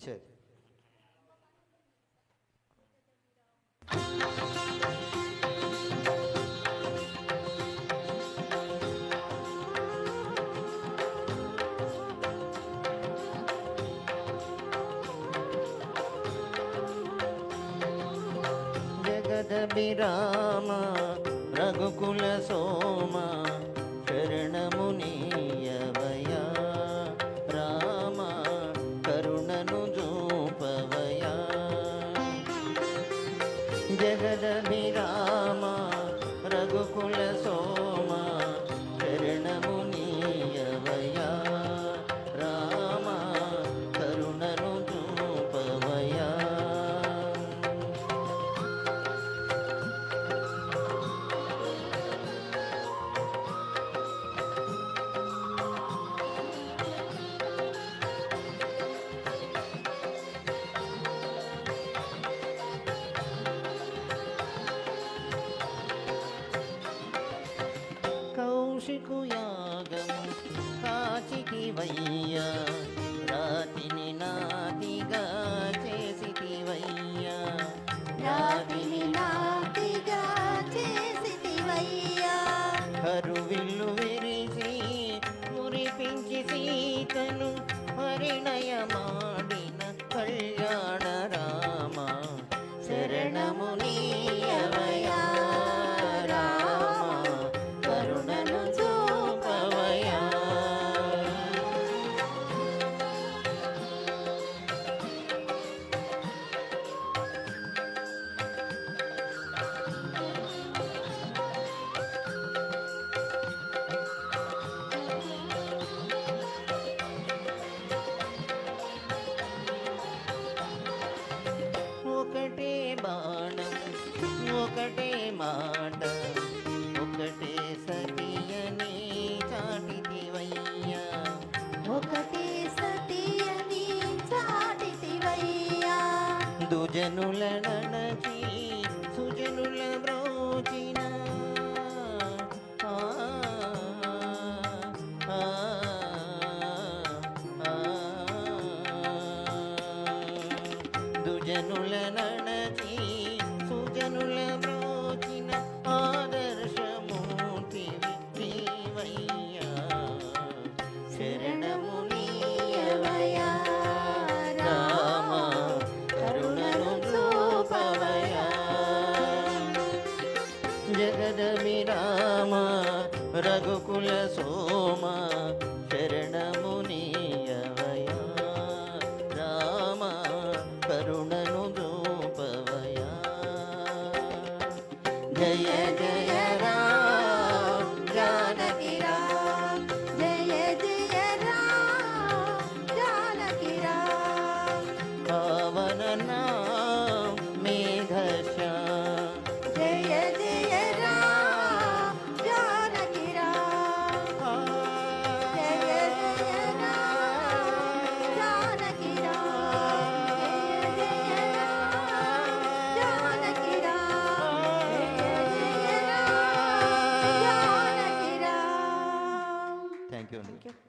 சரி జగదభిరామ రఘుకుల సోమ రఘుకుల కౌశికు యాగం కాచికి వయ్యా. దుజనుల నడచి సుజనుల బ్రోచిన దుజనుల నడచి సుజనుల బ్రో పదమి రామ రఘుకుల సోమ శరణమునియవయా. రామ కరుణను దూపవయా జయ జయ. Thank you.